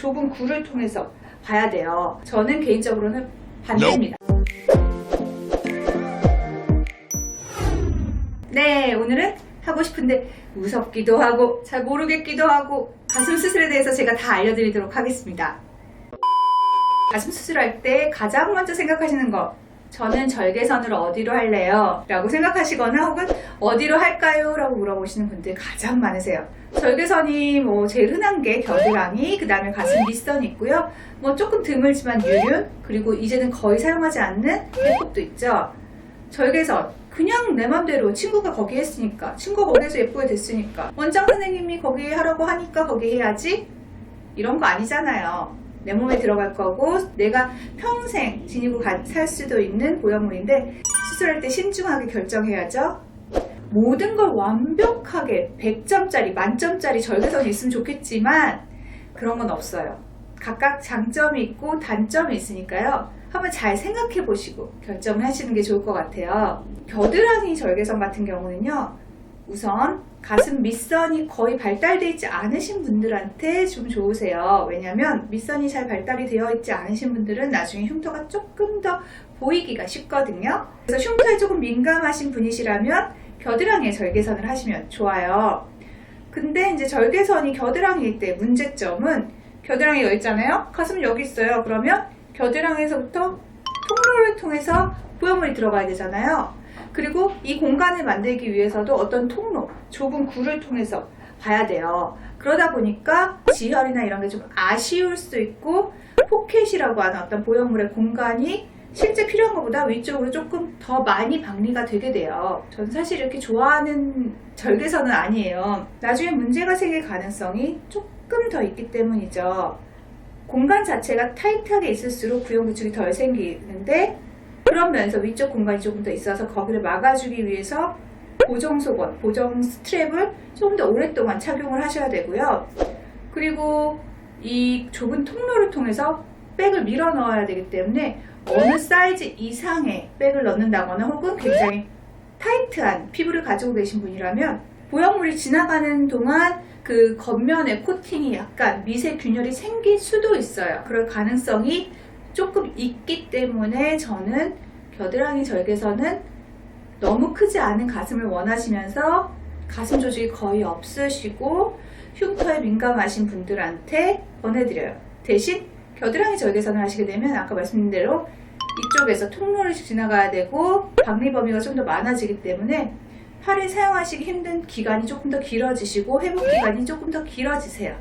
좁은 굴을 통해서 봐야 돼요. 저는 개인적으로는 반대입니다. 네, 오늘은 하고 싶은데 무섭기도 하고 잘 모르겠기도 하고 가슴 수술에 대해서 제가 다 알려드리도록 하겠습니다. 가슴 수술할 때 가장 먼저 생각하시는 거 저는 절개선을 어디로 할래요? 라고 생각하시거나 혹은 어디로 할까요? 라고 물어보시는 분들 가장 많으세요. 절개선이 뭐 제일 흔한 게 겨드랑이, 그 다음에 가슴 밑선이 있고요. 뭐 조금 드물지만 유륜, 그리고 이제는 거의 사용하지 않는 배꼽도 있죠. 절개선. 그냥 내 맘대로 친구가 거기 했으니까, 친구가 거기에서 예쁘게 됐으니까, 원장 선생님이 거기 하라고 하니까 거기 해야지? 이런 거 아니잖아요. 내 몸에 들어갈 거고 내가 평생 지니고 가- 살 수도 있는 보형물인데 수술할 때 신중하게 결정해야죠. 모든 걸 완벽하게 100점짜리, 만점짜리 절개선이 있으면 좋겠지만 그런 건 없어요. 각각 장점이 있고 단점이 있으니까요. 한번 잘 생각해 보시고 결정을 하시는 게 좋을 것 같아요. 겨드랑이 절개선 같은 경우는요. 우선 가슴 밑선이 거의 발달되어 있지 않으신 분들한테 좀 좋으세요. 왜냐하면 밑선이 잘 발달이 되어 있지 않으신 분들은 나중에 흉터가 조금 더 보이기가 쉽거든요. 그래서 흉터에 조금 민감하신 분이시라면 겨드랑이에 절개선을 하시면 좋아요. 근데 이제 절개선이 겨드랑이일 때 문제점은 겨드랑이가 여기 있잖아요. 가슴은 여기 있어요. 그러면 겨드랑이에서부터 통로를 통해서 보형물이 들어가야 되잖아요. 그리고 이 공간을 만들기 위해서도 어떤 통로, 좁은 굴을 통해서 봐야 돼요. 그러다 보니까 지혈이나 이런 게 좀 아쉬울 수도 있고 포켓이라고 하는 어떤 보형물의 공간이 실제 필요한 것보다 위쪽으로 조금 더 많이 박리가 되게 돼요. 전 사실 이렇게 좋아하는 절개선은 아니에요. 나중에 문제가 생길 가능성이 조금 더 있기 때문이죠. 공간 자체가 타이트하게 있을수록 구형 구축이 덜 생기는데 그런 면에서 위쪽 공간이 조금 더 있어서 거기를 막아주기 위해서 보정 속원, 보정 스트랩을 조금 더 오랫동안 착용을 하셔야 되고요. 그리고 이 좁은 통로를 통해서 백을 밀어 넣어야 되기 때문에 어느 사이즈 이상의 백을 넣는다거나 혹은 굉장히 타이트한 피부를 가지고 계신 분이라면 보형물이 지나가는 동안 그 겉면에 코팅이 약간 미세 균열이 생길 수도 있어요. 그럴 가능성이 조금 있기 때문에 저는 겨드랑이 절개선은 너무 크지 않은 가슴을 원하시면서 가슴 조직이 거의 없으시고 흉터에 민감하신 분들한테 권해드려요. 대신 겨드랑이 절개선을 하시게 되면 아까 말씀드린 대로 이쪽에서 통로를 지나가야 되고 박리 범위가 좀 더 많아지기 때문에 팔을 사용하시기 힘든 기간이 조금 더 길어지시고 회복 기간이 조금 더 길어지세요.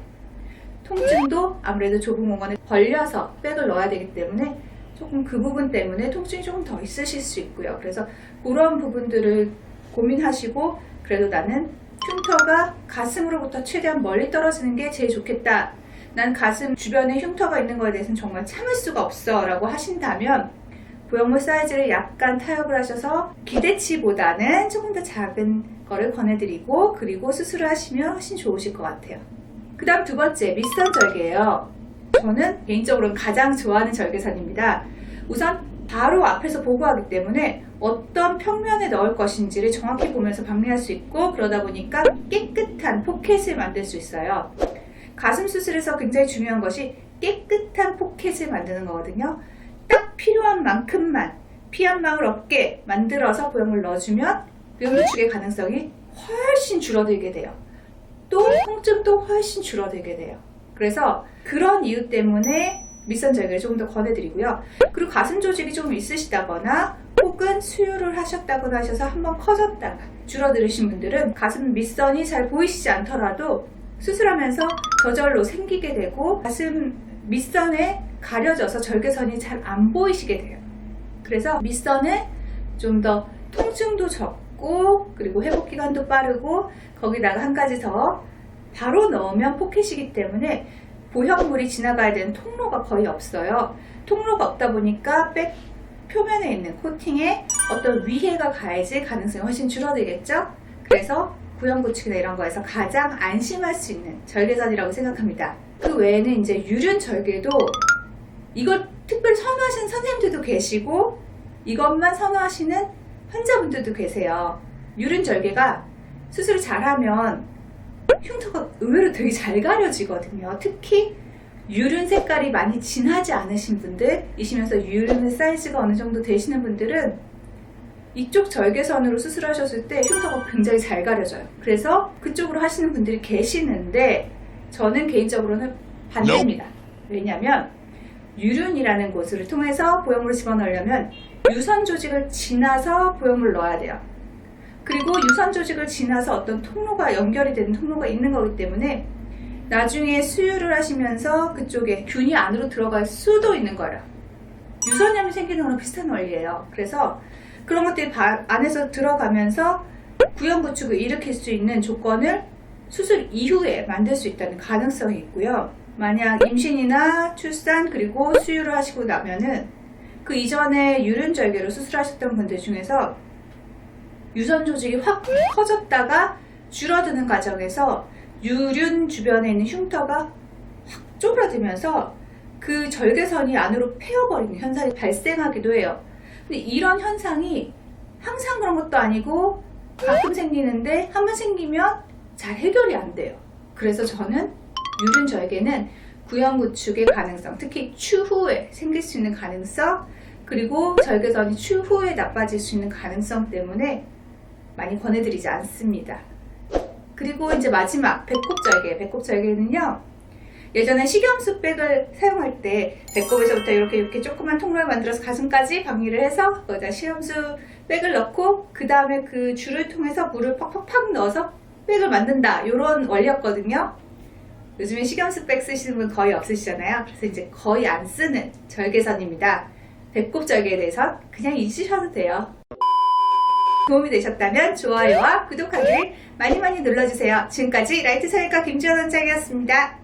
통증도 아무래도 좁은 공간에 벌려서 백을 넣어야 되기 때문에 조금 그 부분 때문에 통증이 조금 더 있으실 수 있고요. 그래서 그런 부분들을 고민하시고 그래도 나는 흉터가 가슴으로부터 최대한 멀리 떨어지는 게 제일 좋겠다. 난 가슴 주변에 흉터가 있는 거에 대해서는 정말 참을 수가 없어 라고 하신다면 보형물 사이즈를 약간 타협을 하셔서 기대치보다는 조금 더 작은 거를 권해드리고 그리고 수술을 하시면 훨씬 좋으실 것 같아요. 그 다음 두 번째 밑선 절개예요. 저는 개인적으로 가장 좋아하는 절개선입니다. 우선 바로 앞에서 보고 하기 때문에 어떤 평면에 넣을 것인지를 정확히 보면서 박리할 수 있고 그러다 보니까 깨끗한 포켓을 만들 수 있어요. 가슴 수술에서 굉장히 중요한 것이 깨끗한 포켓을 만드는 거거든요. 딱 필요한 만큼만 피 한 방울 없게 만들어서 보형물 넣어주면 뇌물축의 가능성이 훨씬 줄어들게 돼요. 또 통증도 훨씬 줄어들게 돼요. 그래서 그런 이유 때문에 밑선 절개를 조금 더 권해드리고요. 그리고 가슴 조직이 조금 있으시다거나 혹은 수유를 하셨다거나 하셔서 한번 커졌다가 줄어들으신 분들은 가슴 밑선이 잘 보이시지 않더라도 수술하면서 저절로 생기게 되고 가슴 밑선에 가려져서 절개선이 잘 안 보이시게 돼요. 그래서 밑선을 좀더 통증도 적고 그리고 회복 기간도 빠르고 거기다가 한 가지 더 바로 넣으면 포켓이기 때문에 보형물이 지나가야 되는 통로가 거의 없어요. 통로가 없다 보니까 백 표면에 있는 코팅에 어떤 위해가 가해질 가능성이 훨씬 줄어들겠죠? 그래서 구형 구축이나 이런 거에서 가장 안심할 수 있는 절개선이라고 생각합니다. 그 외에는 이제 유륜 절개도 이걸 특별히 선호하시는 선생님들도 계시고 이것만 선호하시는 환자분들도 계세요. 유륜 절개가 수술을 잘하면 흉터가 의외로 되게 잘 가려지거든요. 특히 유륜 색깔이 많이 진하지 않으신 분들이시면서 유륜의 사이즈가 어느 정도 되시는 분들은 이쪽 절개선으로 수술하셨을 때 흉터가 굉장히 잘 가려져요. 그래서 그쪽으로 하시는 분들이 계시는데 저는 개인적으로는 반대입니다. 왜냐하면 유륜이라는 곳을 통해서 보형물을 집어넣으려면 유선 조직을 지나서 보형물을 넣어야 돼요. 그리고 유선 조직을 지나서 어떤 통로가 연결이 되는 통로가 있는 거기 때문에 나중에 수유를 하시면서 그쪽에 균이 안으로 들어갈 수도 있는 거예요. 유선염이 생기는 거랑 비슷한 원리예요. 그래서 그런 것들이 바- 안에서 들어가면서 구형 구축을 일으킬 수 있는 조건을 수술 이후에 만들 수 있다는 가능성이 있고요. 만약 임신이나 출산 그리고 수유를 하시고 나면은 그 이전에 유륜 절개로 수술하셨던 분들 중에서 유선 조직이 확 커졌다가 줄어드는 과정에서 유륜 주변에 있는 흉터가 확 쪼그라들면서 그 절개선이 안으로 패여버리는 현상이 발생하기도 해요. 근데 이런 현상이 항상 그런 것도 아니고 가끔 생기는데 한 번 생기면 잘 해결이 안 돼요. 그래서 저는 유륜 절개는 구형 구축의 가능성, 특히 추후에 생길 수 있는 가능성, 그리고 절개선이 추후에 나빠질 수 있는 가능성 때문에 많이 권해드리지 않습니다. 그리고 이제 마지막 배꼽 절개. 배꼽 절개는요. 예전에 식염수 백을 사용할 때 배꼽에서부터 이렇게 이렇게 조그만 통로를 만들어서 가슴까지 방리를 해서 거기다 식염수 백을 넣고 그 다음에 그 줄을 통해서 물을 팍팍팍 넣어서 백을 만든다 이런 원리였거든요. 요즘에 식염수 백 쓰시는 분 거의 없으시잖아요. 그래서 이제 거의 안 쓰는 절개선입니다. 배꼽 절개에 대해서 그냥 잊으셔도 돼요. 도움이 되셨다면 좋아요와 구독하기를 많이 많이 눌러주세요. 지금까지 라이트 성형과 김지원 원장이었습니다.